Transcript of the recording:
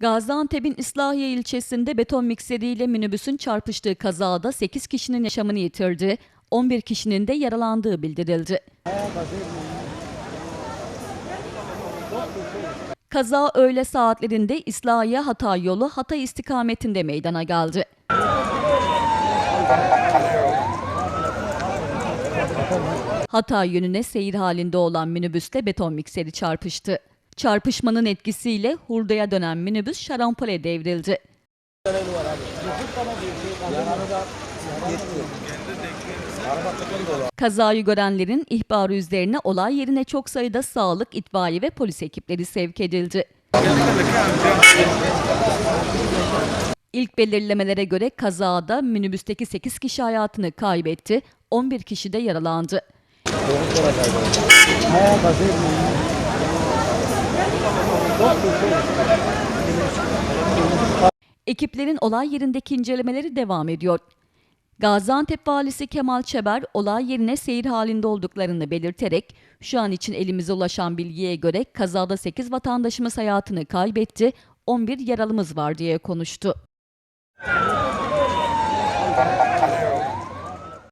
Gaziantep'in İslahiye ilçesinde beton mikseriyle minibüsün çarpıştığı kazada 8 kişinin yaşamını yitirdi, 11 kişinin de yaralandığı bildirildi. Kaza öğle saatlerinde İslahiye Hatay yolu Hatay istikametinde meydana geldi. Hatay yönüne seyir halinde olan minibüste beton mikseri çarpıştı. Çarpışmanın etkisiyle hurdaya dönen minibüs şarampole devrildi. Kazayı görenlerin ihbarı üzerine olay yerine çok sayıda sağlık, itfaiye ve polis ekipleri sevk edildi. İlk belirlemelere göre kazada minibüsteki 8 kişi hayatını kaybetti, 11 kişi de yaralandı. Ekiplerin olay yerindeki incelemeleri devam ediyor. Gaziantep valisi Kemal Çeber olay yerine seyir halinde olduklarını belirterek şu an için elimize ulaşan bilgiye göre kazada 8 vatandaşımız hayatını kaybetti, 11 yaralımız var diye konuştu.